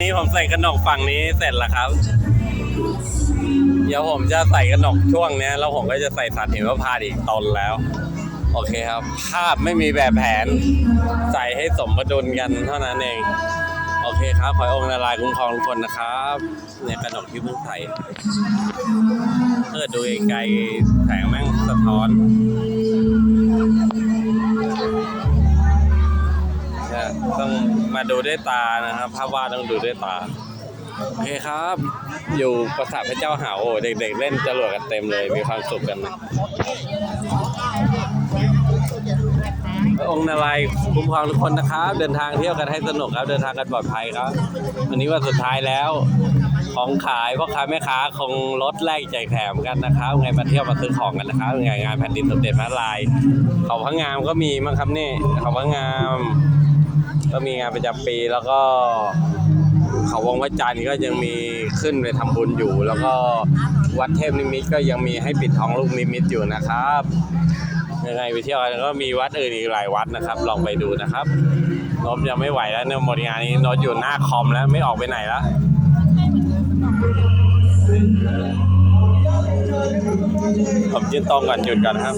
นี่ผมใส่กระหนกฝั่งนี้เสร็จแล้วครับ เดี๋ยวผมจะใส่กระหนกช่วงนี้แล้วผมก็จะใส่สัตว์หิมพานต์อีกตนแล้ว โอเคครับ ภาพไม่มีแบบแผน ใส่ให้สมดุลกันเท่านั้นเอง โอเคครับขอองค์นารายคุ้มครองทุกคนนะครับ เนี่ยกระหนกที่เพิ่งใส่เพื่อดูไกลๆแสงแม่งสะท้อนเนี่ยต้อง มาดูด้วยตานะครับภาพวาดต้องดูด้วยตาโอเคครับ อยู่ปราสาทพระเจ้าหาโอ้เด็ก ๆ เล่นจรวดกันเต็มเลยมีความสุขกันนะองค์นารายคุ้มครองทุกคนนะครับ เดินทางเที่ยวกันให้สนุกครับ เดินทางกันปลอดภัยครับวันนี้วันสุดท้ายแล้ว ของขายพ่อค้าแม่ค้าคงลดแลกแจกแถมกันนะครับไงมาเที่ยวมาซื้อของกันนะครับไงงานแผ่นดินสมเด็จพระลาย เขาพระงามก็มีมั้งครับนี่เขาพระงาม ก็มีงานประจำปีแล้วก็เขาวงพระจันทร์ก็ยังมีขึ้นไปทำบุญอยู่ แล้วก็วัดเทพนิมิตก็ยังมีให้ปิดทองลูกนิมิตอยู่นะครับยังไงไปเที่ยวกันก็มีวัดอื่นอีกหลายวัดนะครับ ลองไปดูนะครับนบยังไม่ไหวแล้วเนี่ยหมดงานนี้นบอยู่หน้าคอมแล้วไม่ออกไปไหนแล้วผมยืนตรงก่อนหยุดก่อนครับ